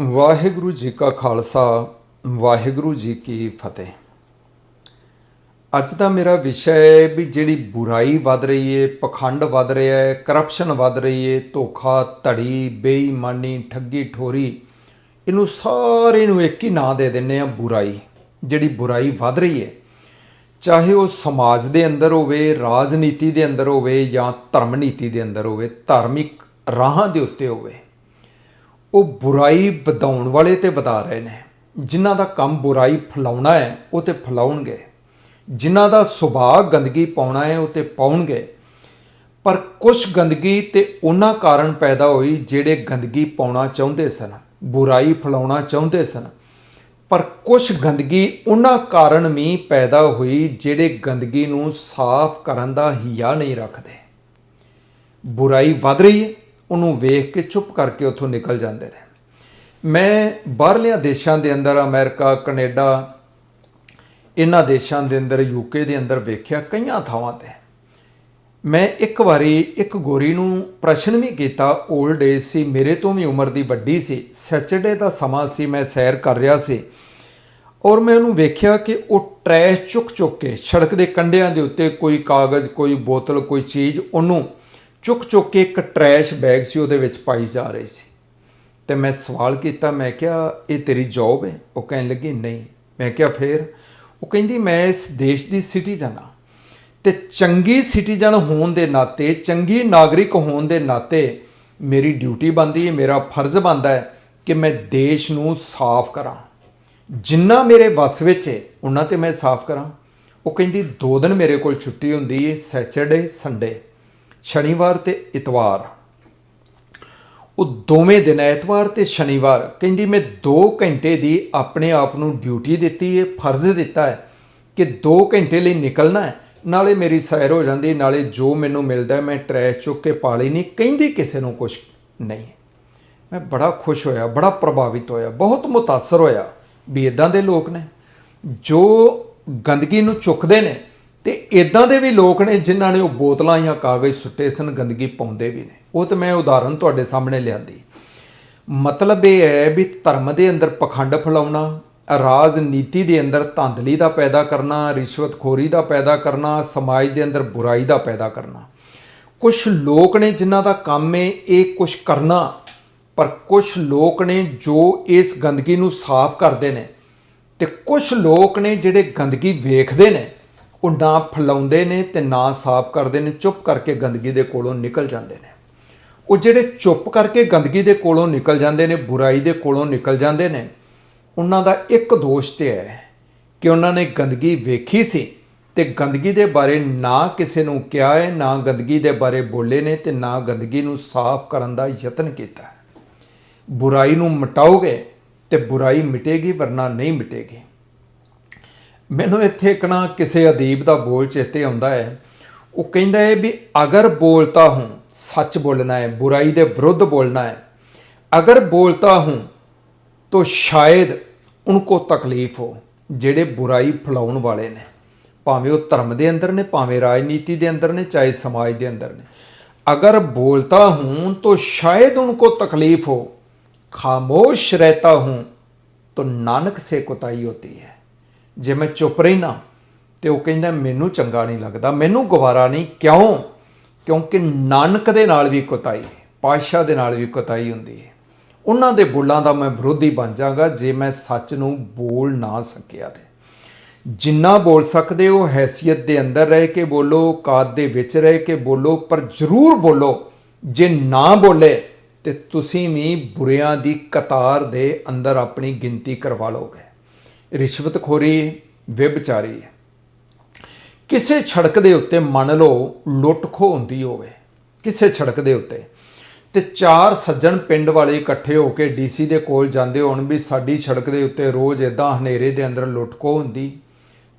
ਵਾਹਿਗੁਰੂ ਜੀ ਕਾ ਖਾਲਸਾ, ਵਾਹਿਗੁਰੂ ਜੀ ਕੀ ਫਤਿਹ। ਅੱਜ ਦਾ ਮੇਰਾ ਵਿਸ਼ਾ ਹੈ ਵੀ ਜਿਹੜੀ ਬੁਰਾਈ ਵੱਧ ਰਹੀ ਹੈ ਪਖੰਡ ਵੱਧ ਰਿਹਾ ਹੈ ਕਰਪਸ਼ਨ ਵੱਧ ਰਹੀ ਹੈ ਧੋਖਾ, ਧੜੀ, ਬੇਈਮਾਨੀ, ਠੱਗੀ, ਠੋਰੀ, ਇਹਨੂੰ ਸਾਰੇ ਨੂੰ ਇੱਕ ਹੀ ਨਾਂ ਦੇ ਦਿੰਨੇ ਆ ਬੁਰਾਈ। ਜਿਹੜੀ ਬੁਰਾਈ ਵੱਧ ਰਹੀ ਹੈ ਚਾਹੇ ਉਹ ਸਮਾਜ ਦੇ ਅੰਦਰ ਹੋਵੇ, ਰਾਜਨੀਤੀ ਦੇ ਅੰਦਰ ਹੋਵੇ ਜਾਂ ਧਰਮ ਨੀਤੀ ਦੇ ਅੰਦਰ ਹੋਵੇ, ਧਾਰਮਿਕ ਰਾਹਾਂ ਦੇ ਉੱਤੇ ਹੋਵੇ ਉਹ ਬੁਰਾਈ ਵਧਾਉਣ ਵਾਲੇ ਤੇ ਵਧਾ ਰਹੇ ਨੇ। ਜਿਨ੍ਹਾਂ ਦਾ ਕੰਮ ਬੁਰਾਈ ਫੈਲਾਉਣਾ ਹੈ, ਉਹ ਤੇ ਫੈਲਾਉਣਗੇ। ਜਿਨ੍ਹਾਂ ਦਾ ਸੁਭਾਅ ਗੰਦਗੀ ਪਾਉਣਾ ਹੈ, ਉਹ ਤੇ ਪਾਉਣਗੇ। ਪਰ ਕੁਝ ਗੰਦਗੀ ਤੇ ਉਹਨਾਂ ਕਾਰਨ ਪੈਦਾ ਹੋਈ ਜਿਹੜੇ ਗੰਦਗੀ ਪਾਉਣਾ ਚਾਹੁੰਦੇ ਸਨ, ਬੁਰਾਈ ਫੈਲਾਉਣਾ ਚਾਹੁੰਦੇ ਸਨ। ਪਰ ਕੁਝ ਗੰਦਗੀ ਉਹਨਾਂ ਕਾਰਨ ਵੀ ਪੈਦਾ ਹੋਈ ਜਿਹੜੇ ਗੰਦਗੀ ਨੂੰ ਸਾਫ਼ ਕਰਨ ਦਾ ਹਿਆ ਨਹੀਂ ਰੱਖਦੇ। ਬੁਰਾਈ ਵੱਧ ਰਹੀ ਹੈ ਉਹਨੂੰ ਵੇਖ ਕੇ ਚੁੱਪ ਕਰਕੇ ਉੱਥੋਂ ਨਿਕਲ ਜਾਂਦੇ ਨੇ। ਮੈਂ ਬਾਹਰਲਿਆਂ ਦੇਸ਼ਾਂ ਦੇ ਅੰਦਰ, ਅਮਰੀਕਾ, ਕੈਨੇਡਾ, ਇਹਨਾਂ ਦੇਸ਼ਾਂ ਦੇ ਅੰਦਰ ਯੂਕੇ ਦੇ ਅੰਦਰ ਵੇਖਿਆ ਕਈਆਂ ਥਾਵਾਂ ਤੇ। ਮੈਂ ਇੱਕ ਵਾਰੀ ਇੱਕ ਗੋਰੀ ਨੂੰ ਪ੍ਰਸ਼ਨ ਵੀ ਕੀਤਾ 올ਡ ਏਜ ਸੀ, ਮੇਰੇ ਤੋਂ ਵੀ ਉਮਰ ਦੀ ਵੱਡੀ ਸੀ ਸੈਚਰਡੇ ਦਾ ਸਮਾਂ ਸੀ, ਮੈਂ ਸੈਰ ਕਰ ਰਿਹਾ ਸੀ। ਔਰ ਮੈਂ ਉਹਨੂੰ ਵੇਖਿਆ ਕਿ ਉਹ ਟਰੈਸ਼ ਚੁੱਕ ਚੁੱਕ ਕੇ ਸੜਕ ਦੇ ਕੰਢਿਆਂ ਦੇ ਉੱਤੇ ਕੋਈ ਕਾਗਜ਼, ਕੋਈ ਬੋਤਲ, ਕੋਈ ਚੀਜ਼ ਉਹਨੂੰ ਚੁੱਕ ਚੁੱਕ ਕੇ ਇੱਕ ਟਰੈਸ਼ ਬੈਗ ਸੀ, ਉਹਦੇ ਵਿੱਚ ਪਾਈ ਜਾ ਰਹੀ ਸੀ। ਤੇ ਮੈਂ ਸਵਾਲ ਕੀਤਾ, ਮੈਂ ਕਿਹਾ, ਇਹ ਤੇਰੀ ਜੌਬ ਹੈ? ਉਹ ਕਹਿਣ ਲੱਗੀ, ਨਹੀਂ। ਮੈਂ ਕਿਹਾ, ਫੇਰ? ਉਹ ਕਹਿੰਦੀ, ਮੈਂ ਇਸ ਦੇਸ਼ ਦੀ ਸਿਟੀਜ਼ਨ ਹਾਂ। ਤੇ ਚੰਗੀ ਸਿਟੀਜ਼ਨ ਹੋਣ ਦੇ ਨਾਤੇ, ਚੰਗੀ ਨਾਗਰਿਕ ਹੋਣ ਦੇ ਨਾਤੇ ਮੇਰੀ ਡਿਊਟੀ ਬਣਦੀ ਹੈ, ਮੇਰਾ ਫਰਜ਼ ਬਣਦਾ ਹੈ ਕਿ ਮੈਂ ਦੇਸ਼ ਨੂੰ ਸਾਫ਼ ਕਰਾਂ। ਜਿੰਨਾ ਮੇਰੇ ਵੱਸ ਵਿੱਚ ਹੈ, ਉਹਨਾਂ ਤੇ ਮੈਂ ਸਾਫ਼ ਕਰਾਂ। ਉਹ ਕਹਿੰਦੀ, ਦੋ ਦਿਨ ਮੇਰੇ ਕੋਲ ਛੁੱਟੀ ਹੁੰਦੀ ਹੈ ਸੈਚਰਡੇ ਸੰਡੇ ਸ਼ਨੀਵਾਰ ਤੇ ਇਤਵਾਰ। ਉਹ ਦੋਵੇਂ ਦਿਨ, ਐਤਵਾਰ ਤੇ ਸ਼ਨੀਵਾਰ, ਕਹਿੰਦੀ ਮੈਂ 2 ਘੰਟੇ ਦੀ ਆਪਣੇ ਆਪ ਨੂੰ ਡਿਊਟੀ ਦਿੱਤੀ ਹੈ, ਫਰਜ਼ ਦਿੱਤਾ ਹੈ ਕਿ 2 ਘੰਟੇ ਲਈ ਨਿਕਲਣਾ ਹੈ। ਨਾਲੇ ਮੇਰੀ ਸੈਰ ਹੋ ਜਾਂਦੀ ਨਾਲੇ ਜੋ ਮੈਨੂੰ ਮਿਲਦਾ ਮੈਂ ਟਰੈਸ਼ ਚੁੱਕ ਕੇ ਪਾ ਲਈ ਨਹੀਂ, ਕਹਿੰਦੀ ਕਿਸੇ ਨੂੰ ਕੁਝ ਨਹੀਂ। ਮੈਂ ਬੜਾ ਖੁਸ਼ ਹੋਇਆ, ਬੜਾ ਪ੍ਰਭਾਵਿਤ ਹੋਇਆ, ਬਹੁਤ ਮੁਤਾਸਰ ਹੋਇਆ ਵੀ ਇਦਾਂ ਦੇ ਲੋਕ ਨੇ ਜੋ ਗੰਦਗੀ ਨੂੰ ਚੁੱਕਦੇ ਨੇ ਤੇ ਇਦਾਂ ਦੇ ਵੀ ਲੋਕ ਨੇ ਜਿਨ੍ਹਾਂ ਨੇ ਉਹ ਬੋਤਲਾਂ ਜਾਂ ਕਾਗਜ਼ ਸੁੱਟੇ ਸਨ, ਗੰਦਗੀ ਪਾਉਂਦੇ ਵੀ ਨੇ। ਉਹ ਤੇ ਮੈਂ ਉਦਾਹਰਨ ਤੁਹਾਡੇ ਸਾਹਮਣੇ ਲਿਆਂਦੀ। ਮਤਲਬ ਇਹ ਹੈ ਵੀ ਧਰਮ ਦੇ ਅੰਦਰ ਪਖੰਡ ਫੈਲਾਉਣਾ, ਰਾਜਨੀਤੀ ਦੇ ਅੰਦਰ ਧਾਂਦਲੀ ਦਾ ਪੈਦਾ ਕਰਨਾ, ਰਿਸ਼ਵਤਖੋਰੀ ਦਾ ਪੈਦਾ ਕਰਨਾ, ਸਮਾਜ ਦੇ ਅੰਦਰ ਬੁਰਾਈ ਦਾ ਪੈਦਾ ਕਰਨਾ। ਕੁਝ ਲੋਕ ਨੇ ਜਿਨ੍ਹਾਂ ਦਾ ਕੰਮ ਹੈ ਇਹ ਕੁਝ ਕਰਨਾ, ਪਰ ਕੁਝ ਲੋਕ ਨੇ ਜੋ ਇਸ ਗੰਦਗੀ ਨੂੰ ਸਾਫ਼ ਕਰਦੇ ਨੇ ਤੇ ਕੁਝ ਲੋਕ ਨੇ ਜਿਹੜੇ ਗੰਦਗੀ ਵੇਖਦੇ ਨੇ ਉਹ ਨਾ ਫੈਲਾਉਂਦੇ ਨੇ ਤੇ ਨਾ ਸਾਫ਼ ਕਰਦੇ ਨੇ, ਚੁੱਪ ਕਰਕੇ ਗੰਦਗੀ ਦੇ ਕੋਲੋਂ ਨਿਕਲ ਜਾਂਦੇ ਨੇ। ਉਹ ਜਿਹੜੇ ਚੁੱਪ ਕਰਕੇ ਗੰਦਗੀ ਦੇ ਕੋਲੋਂ ਨਿਕਲ ਜਾਂਦੇ ਨੇ, ਬੁਰਾਈ ਦੇ ਕੋਲੋਂ ਨਿਕਲ ਜਾਂਦੇ ਨੇ, ਉਹਨਾਂ ਦਾ ਇੱਕ ਦੋਸ਼ ਤੇ ਹੈ ਕਿ ਉਹਨਾਂ ਨੇ ਗੰਦਗੀ ਵੇਖੀ ਸੀ ਤੇ ਗੰਦਗੀ ਦੇ ਬਾਰੇ ਨਾ ਕਿਸੇ ਨੂੰ ਕਿਹਾ ਹੈ, ਨਾ ਗੰਦਗੀ ਦੇ ਬਾਰੇ ਬੋਲੇ ਨੇ ਤੇ ਨਾ ਗੰਦਗੀ ਨੂੰ ਸਾਫ਼ ਕਰਨ ਦਾ ਯਤਨ ਕੀਤਾ ਬੁਰਾਈ ਨੂੰ ਮਿਟਾਓਗੇ ਤੇ ਬੁਰਾਈ ਮਿਟੇਗੀ, ਵਰਨਾ ਨਹੀਂ ਮਿਟੇਗੀ। ਮੈਨੂੰ ਇੱਥੇ ਇੱਕ ਨਾ ਕਿਸੇ ਅਦੀਬ ਦਾ ਬੋਲ ਚੇਤੇ ਆਉਂਦਾ ਹੈ। ਉਹ ਕਹਿੰਦਾ ਹੈ ਵੀ ਅਗਰ ਬੋਲਤਾ ਹੂੰ, ਸੱਚ ਬੋਲਣਾ ਹੈ, ਬੁਰਾਈ ਦੇ ਵਿਰੁੱਧ ਬੋਲਣਾ ਹੈ। ਅਗਰ ਬੋਲਤਾ ਹੂੰ, ਤੋ ਸ਼ਾਇਦ ਉਨਕੋ ਤਕਲੀਫ ਹੋ, ਜਿਹੜੇ ਬੁਰਾਈ ਫਲਾਉਣ ਵਾਲੇ ਨੇ। ਭਾਵੇਂ ਉਹ ਧਰਮ ਦੇ ਅੰਦਰ ਨੇ, ਭਾਵੇਂ ਰਾਜਨੀਤੀ ਦੇ ਅੰਦਰ ਨੇ, ਚਾਹੇ ਸਮਾਜ ਦੇ ਅੰਦਰ ਨੇ। ਅਗਰ ਬੋਲਤਾ ਹੂੰ, ਤੋ ਸ਼ਾਇਦ ਉਨਕੋ ਤਕਲੀਫ ਹੋ। ਖਾਮੋਸ਼ ਰਹਿਤਾ ਹੂੰ, ਤੋ ਨਾਨਕ ਸੇ ਕੁਤਾਈ ਹੋਤੀ ਹੈ। ਜੇ ਮੈਂ ਚੁੱਪ ਰਹਿਣਾ ਤੇ ਉਹ ਕਹਿੰਦਾ, ਮੈਨੂੰ ਚੰਗਾ ਨਹੀਂ ਲੱਗਦਾ, ਮੈਨੂੰ ਗਵਾਰਾ ਨਹੀਂ, ਕਿਉਂ? ਕਿਉਂਕਿ ਨਾਨਕ ਦੇ ਨਾਲ ਵੀ ਕੁਤਾਈ ਹੈ, ਪਾਤਸ਼ਾਹ ਦੇ ਨਾਲ ਵੀ ਕੁਤਾਈ ਹੁੰਦੀ ਹੈ। ਉਹਨਾਂ ਦੇ ਬੋਲਾਂ ਦਾ ਮੈਂ ਵਿਰੋਧੀ ਬਣ ਜਾਗਾ ਜੇ ਮੈਂ ਸੱਚ ਨੂੰ ਬੋਲ ਨਾ ਸਕਿਆ ਤੇ। ਜਿੰਨਾ ਬੋਲ ਸਕਦੇ ਹੋ, ਹੈਸੀਅਤ ਦੇ ਅੰਦਰ ਰਹਿ ਕੇ ਬੋਲੋ, ਕਾਦ ਦੇ ਵਿੱਚ ਰਹਿ ਕੇ ਬੋਲੋ, ਪਰ ਜ਼ਰੂਰ ਬੋਲੋ। ਜੇ ਨਾ ਬੋਲੇ ਤੇ ਤੁਸੀਂ ਵੀ ਬੁਰਿਆਂ ਦੀ ਕਤਾਰ ਦੇ ਅੰਦਰ ਆਪਣੀ ਗਿਣਤੀ ਕਰਵਾ ਲਓਗੇ। ਰਿਸ਼ਵਤਖੋਰੀ, ਵਿਭਚਾਰੀ। ਹੈ ਕਿਸੇ ਸੜਕ ਦੇ ਉੱਤੇ ਮੰਨ ਲਓ ਲੁੱਟ ਖੋਹ ਹੁੰਦੀ ਹੋਵੇ, ਕਿਸੇ ਸੜਕ ਦੇ ਉੱਤੇ, ਤੇ ਚਾਰ ਸੱਜਣ ਪਿੰਡ ਵਾਲੇ ਇਕੱਠੇ ਹੋ ਕੇ ਡੀਸੀ ਦੇ ਕੋਲ ਜਾਂਦੇ ਹੋਣ ਵੀ ਸਾਡੀ ਸੜਕ ਦੇ ਉੱਤੇ ਰੋਜ਼ ਇਦਾਂ ਹਨੇਰੇ ਦੇ ਅੰਦਰ ਲੁੱਟ ਖੋਹ ਹੁੰਦੀ,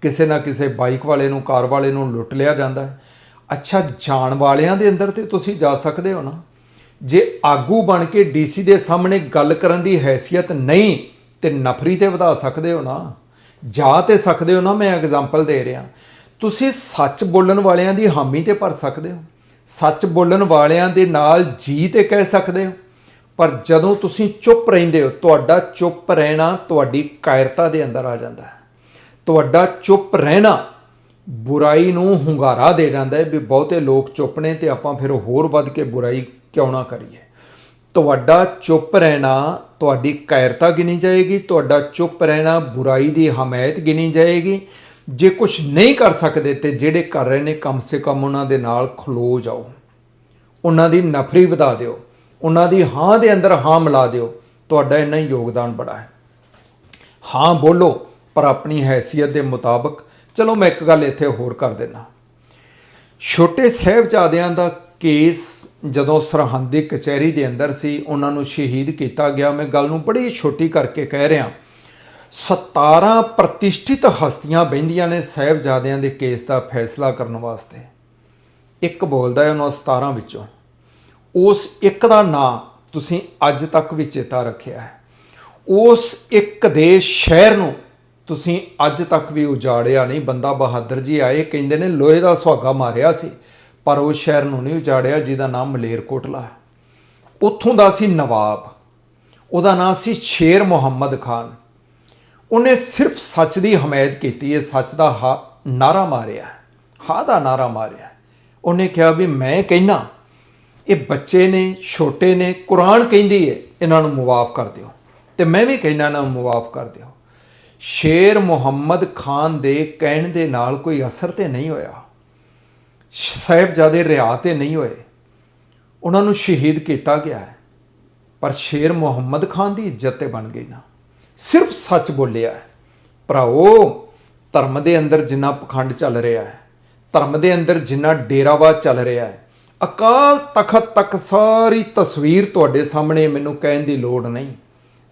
ਕਿਸੇ ਨਾ ਕਿਸੇ ਬਾਈਕ ਵਾਲੇ ਨੂੰ, ਕਾਰ ਵਾਲੇ ਨੂੰ ਲੁੱਟ ਲਿਆ ਜਾਂਦਾ ਅੱਛਾ, ਜਾਣ ਵਾਲਿਆਂ ਦੇ ਅੰਦਰ ਤੇ ਤੁਸੀਂ ਜਾ ਸਕਦੇ ਹੋ ਨਾ। ਜੇ ਆਗੂ ਬਣ ਕੇ ਡੀਸੀ ਦੇ ਸਾਹਮਣੇ ਗੱਲ ਕਰਨ ਦੀ ਹੈਸੀਅਤ ਨਹੀਂ ਤੇ ਨਫਰੀ ਤੇ ਵਧਾ ਸਕਦੇ ਹੋ ਨਾ, ਜਾ ਤੇ ਸਕਦੇ ਹੋ ਨਾ, ਮੈਂ ਐਗਜ਼ਾਮਪਲ ਦੇ ਰਿਹਾ। ਤੁਸੀਂ ਸੱਚ ਬੋਲਣ ਵਾਲਿਆਂ ਦੀ ਹਾਮੀ ਤੇ ਭਰ ਸਕਦੇ ਹੋ। ਸੱਚ ਬੋਲਣ ਵਾਲਿਆਂ ਦੇ ਨਾਲ ਜੀ ਤੇ ਕਹਿ ਸਕਦੇ ਹੋ। ਪਰ ਜਦੋਂ ਤੁਸੀਂ ਚੁੱਪ ਰਹਿੰਦੇ ਹੋ, ਤੁਹਾਡਾ ਚੁੱਪ ਰਹਿਣਾ ਤੁਹਾਡੀ ਕਾਇਰਤਾ ਦੇ ਅੰਦਰ ਆ ਜਾਂਦਾ ਹੈ। ਤੁਹਾਡਾ ਚੁੱਪ ਰਹਿਣਾ ਬੁਰਾਈ ਨੂੰ ਹੁੰਗਾਰਾ ਦੇ ਜਾਂਦਾ ਹੈ ਵੀ ਬਹੁਤੇ ਲੋਕ ਚੁੱਪ ਨੇ ਤੇ ਆਪਾਂ ਫਿਰ ਹੋਰ ਵੱਧ ਕੇ ਬੁਰਾਈ ਕਿਉਂ ਨਾ ਕਰੀਏ। ਤੁਹਾਡਾ ਚੁੱਪ ਰਹਿਣਾ ਤੁਹਾਡੀ ਕਾਇਰਤਾ ਗਿਣੀ ਜਾਏਗੀ, ਤੁਹਾਡਾ ਚੁੱਪ ਰਹਿਣਾ ਬੁਰਾਈ ਦੀ ਹਮਾਇਤ ਗਿਣੀ ਜਾਏਗੀ। ਜੇ ਕੁਝ ਨਹੀਂ ਕਰ ਸਕਦੇ ਤੇ ਜਿਹੜੇ ਕਰ ਰਹੇ ਨੇ, ਕਮ ਸੇ ਕਮ ਉਹਨਾਂ ਦੇ ਨਾਲ ਖਲੋ ਜਾਓ। ਉਹਨਾਂ ਦੀ ਨਫਰੀ ਵਧਾ ਦਿਓ। ਉਹਨਾਂ ਦੀ ਹਾਂ ਦੇ ਅੰਦਰ ਹਾਂ ਮਿਲਾ ਦਿਓ। ਤੁਹਾਡਾ ਇੰਨਾ ਹੀ ਯੋਗਦਾਨ ਬੜਾ ਹੈ। ਹਾਂ ਬੋਲੋ, ਪਰ ਆਪਣੀ ਹੈਸੀਅਤ ਦੇ ਮੁਤਾਬਕ। ਚਲੋ ਮੈਂ ਇੱਕ ਗੱਲ ਇੱਥੇ ਹੋਰ ਕਰ ਦੇਣਾ ਛੋਟੇ ਸਾਹਿਬਜ਼ਾਦਿਆਂ ਦਾ ਕੇਸ ਜਦੋਂ ਸਰਹੰਦੀ ਕਚਹਿਰੀ ਦੇ ਅੰਦਰ ਸੀ, ਉਹਨਾਂ ਨੂੰ ਸ਼ਹੀਦ ਕੀਤਾ ਗਿਆ। ਮੈਂ ਗੱਲ ਨੂੰ ਬੜੀ ਛੋਟੀ ਕਰਕੇ ਕਹਿ ਰਿਹਾ। 17 ਪ੍ਰਤਿਸ਼ਠਿਤ ਹਸਤੀਆਂ ਬਹਿੰਦੀਆਂ ਨੇ ਸਾਹਿਬਜ਼ਾਦਿਆਂ ਦੇ ਕੇਸ ਦਾ ਫੈਸਲਾ ਕਰਨ ਵਾਸਤੇ। ਇੱਕ ਬੋਲਦਾ ਹੈ ਉਹਨਾਂ 17 ਵਿੱਚੋਂ। ਉਸ ਇੱਕ ਦਾ ਨਾਂ ਤੁਸੀਂ ਅੱਜ ਤੱਕ ਵੀ ਚੇਤਾ ਰੱਖਿਆ ਹੈ। ਉਸ ਇੱਕ ਦੇ ਸ਼ਹਿਰ ਨੂੰ ਤੁਸੀਂ ਅੱਜ ਤੱਕ ਵੀ ਉਜਾੜਿਆ ਨਹੀਂ। ਬੰਦਾ ਬਹਾਦਰ ਜੀ ਆਏ, ਕਹਿੰਦੇ ਨੇ ਲੋਹੇ ਦਾ ਸੁਹਾਗਾ ਮਾਰਿਆ ਸੀ। ਪਰ ਉਹ ਸ਼ਹਿਰ ਨੂੰ ਨਹੀਂ ਉਜਾੜਿਆ ਜਿਹਦਾ ਨਾਮ ਮਲੇਰਕੋਟਲਾ ਹੈ। ਉੱਥੋਂ ਦਾ ਸੀ ਨਵਾਬ। ਉਹਦਾ ਨਾਮ ਸੀ ਸ਼ੇਰ ਮੁਹੰਮਦ ਖਾਨ। ਉਹਨੇ ਸਿਰਫ ਸੱਚ ਦੀ ਹਮਾਇਤ ਕੀਤੀ ਹੈ, ਸੱਚ ਦਾ ਹਾ, ਨਾਰਾ ਮਾਰਿਆ ਹਾ। ਦਾ ਨਾਰਾ ਮਾਰਿਆ ਉਹਨੇ ਕਿਹਾ ਵੀ ਮੈਂ ਕਹਿਣਾ ਇਹ ਬੱਚੇ ਨੇ, ਛੋਟੇ ਨੇ, ਕੁਰਾਨ ਕਹਿੰਦੀ ਹੈ, ਇਹਨਾਂ ਨੂੰ ਮੁਆਫ ਕਰ ਦਿਓ। ਤੇ ਮੈਂ ਵੀ ਕਹਿਣਾ ਇਹਨਾਂ ਨੂੰ ਮੁਆਫ ਕਰ ਦਿਓ। ਸ਼ੇਰ ਮੁਹੰਮਦ ਖਾਨ ਦੇ ਕਹਿਣ ਦੇ ਨਾਲ ਕੋਈ ਅਸਰ ਤੇ ਨਹੀਂ ਹੋਇਆ। ਸਾਹਿਬਜ਼ਾਦੇ ਰਿਆ ਤੇ ਨਹੀਂ ਹੋਏ। ਉਹਨਾਂ ਨੂੰ ਸ਼ਹੀਦ ਕੀਤਾ ਗਿਆ ਹੈ। ਪਰ ਸ਼ੇਰ ਮੁਹੰਮਦ ਖਾਨ ਦੀ ਇੱਜ਼ਤ ਤੇ ਬਣ ਗਈ ਨਾ। ਸਿਰਫ ਸੱਚ ਬੋਲਿਆ ਹੈ। ਭਰਾਓ ਧਰਮ ਦੇ ਅੰਦਰ ਜਿੰਨਾ ਪਖੰਡ ਚੱਲ ਰਿਹਾ ਹੈ, ਧਰਮ ਦੇ ਅੰਦਰ ਜਿੰਨਾ ਡੇਰਾਵਾ ਚੱਲ ਰਿਹਾ ਹੈ, ਅਕਾਲ ਤਖਤ ਤੱਕ ਸਾਰੀ ਤਸਵੀਰ ਤੁਹਾਡੇ ਸਾਹਮਣੇ ਮੈਨੂੰ ਕਹਿਣ ਦੀ ਲੋੜ ਨਹੀਂ।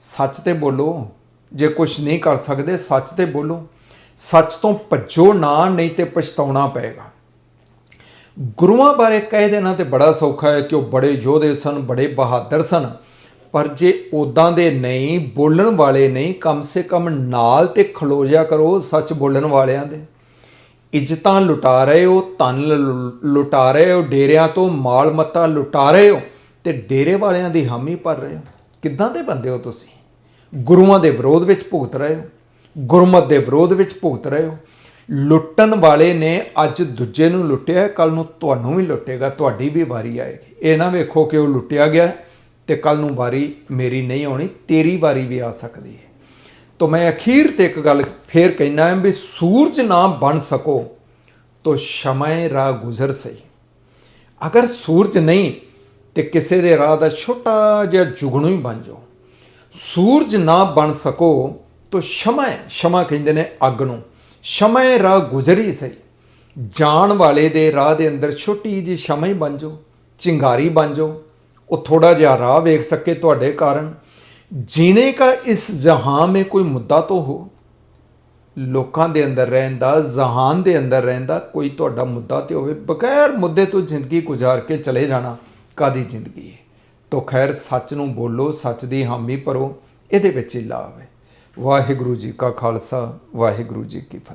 ਸੱਚ ਤੇ ਬੋਲੋ। ਜੇ ਕੁਝ ਨਹੀਂ ਕਰ ਸਕਦੇ, ਸੱਚ ਤੇ ਬੋਲੋ। ਸੱਚ ਤੋਂ ਭੱਜੋ ਨਾ, ਨਹੀਂ ਤੇ ਪਛਤਾਉਣਾ ਪਏਗਾ। ਗੁਰੂਆਂ ਬਾਰੇ ਕਹਿ ਦੇਣਾ ਤੇ ਬੜਾ ਸੌਖਾ ਹੈ ਕਿ ਉਹ ਬੜੇ ਯੋਧੇ ਸਨ, ਬੜੇ ਬਹਾਦਰ ਸਨ। ਪਰ ਜੇ ਉਦਾਂ ਦੇ ਨਹੀਂ, ਬੋਲਣ ਵਾਲੇ ਨਹੀਂ, ਕਮ ਸੇ ਕਮ ਨਾਲ ਤੇ ਖਲੋਜਿਆ ਕਰੋ ਸੱਚ ਬੋਲਣ ਵਾਲਿਆਂ ਦੇ। ਇੱਜ਼ਤਾਂ ਲੁਟਾ ਰਹੇ ਹੋ, ਧਨ ਲ- ਲੁਟਾ ਰਹੇ ਹੋ, ਡੇਰਿਆਂ ਤੋਂ ਮਾਲ ਮੱਤਾ ਲੁਟਾ ਰਹੇ ਹੋ ਤੇ ਡੇਰੇ ਵਾਲਿਆਂ ਦੀ ਹਾਮੀ ਭਰ ਰਹੇ ਹੋ। ਕਿੱਦਾਂ ਦੇ ਬੰਦੇ ਹੋ ਤੁਸੀਂ? ਗੁਰੂਆਂ ਦੇ ਵਿਰੋਧ ਵਿੱਚ ਭੁਗਤ ਰਹੇ ਹੋ। ਗੁਰਮਤ ਦੇ ਵਿਰੋਧ ਵਿੱਚ ਭੁਗਤ ਰਹੇ ਹੋ। ਲੁੱਟਣ ਵਾਲੇ ਨੇ ਅੱਜ ਦੂਜੇ ਨੂੰ ਲੁੱਟਿਆ ਕੱਲ ਨੂੰ ਤੁਹਾਨੂੰ ਵੀ ਲੁੱਟੇਗਾ, ਤੁਹਾਡੀ ਵੀ ਵਾਰੀ ਆਏਗੀ। ਇਹ ਨਾ ਵੇਖੋ ਕਿ ਉਹ ਲੁੱਟਿਆ ਗਿਆ ਤੇ ਕੱਲ ਨੂੰ ਵਾਰੀ ਮੇਰੀ ਨਹੀਂ ਆਉਣੀ, ਤੇਰੀ ਵਾਰੀ ਵੀ ਆ ਸਕਦੀ ਹੈ। ਤਾਂ ਮੈਂ ਅਖੀਰ ਤੇ ਇੱਕ ਗੱਲ ਫੇਰ ਕਹਿਣਾ ਹੈ ਵੀ ਸੂਰਜ ਨਾ ਬਣ ਸਕੋ ਤੋ ਸ਼ਮੈ ਰਾਹ ਗੁਜ਼ਰ ਸਹੀ। ਅਗਰ ਸੂਰਜ ਨਹੀਂ ਤੇ ਕਿਸੇ ਦੇ ਰਾਹ ਦਾ ਛੋਟਾ ਜਿਹਾ ਜੁਗਣੂ ਹੀ ਬਣ ਜਾਓ। ਸੂਰਜ ਨਾ ਬਣ ਸਕੋ ਤੋ ਸ਼ਮੈ ਸ਼ਮਾ ਕਹਿੰਦੇ ਨੇ ਅੱਗ ਨੂੰ। ਸ਼ਮੈ ਰਾਹ ਗੁਜ਼ਰੀ ਸਹੀ। ਜਾਣ ਵਾਲੇ ਦੇ ਰਾਹ ਦੇ ਅੰਦਰ ਛੋਟੀ ਜੀ ਸ਼ਮਾ ਬਣ ਜਾਓ, ਚਿੰਗਾਰੀ ਬਣ ਜਾਓ। ਉਹ ਥੋੜਾ ਜਿਹਾ ਰਾਹ ਵੇਖ ਸਕੇ ਤੁਹਾਡੇ ਕਾਰਨ। ਜੀਣੇ ਕਾ ਇਸ ਜਹਾਂ में ਕੋਈ ਮੁੱਦਾ ਤੋਂ ਹੋ। ਲੋਕਾਂ ਦੇ ਅੰਦਰ ਰਹਿਣ ਦਾ, ਜਹਾਨ ਦੇ ਅੰਦਰ ਰਹਿਣ ਦਾ ਕੋਈ ਤੁਹਾਡਾ ਮੁੱਦਾ ਤੇ ਹੋਵੇ। ਬਗੈਰ ਮੁੱਦੇ ਤੋਂ ਜ਼ਿੰਦਗੀ ਗੁਜ਼ਾਰ ਕੇ ਚਲੇ ਜਾਣਾ ਕਾਦੀ ਜ਼ਿੰਦਗੀ ਹੈ? ਤੋ ਖੈਰ ਸੱਚ ਨੂੰ ਬੋਲੋ, ਸੱਚ ਦੀ ਹਾਮੀ ਭਰੋ, ਇਹਦੇ ਵਿੱਚ ਹੀ ਲਾਭ ਹੈ। ਵਾਹਿਗੁਰੂ ਜੀ ਕਾ ਖਾਲਸਾ, ਵਾਹਿਗੁਰੂ ਜੀ ਕੀ ਫਤਿਹ।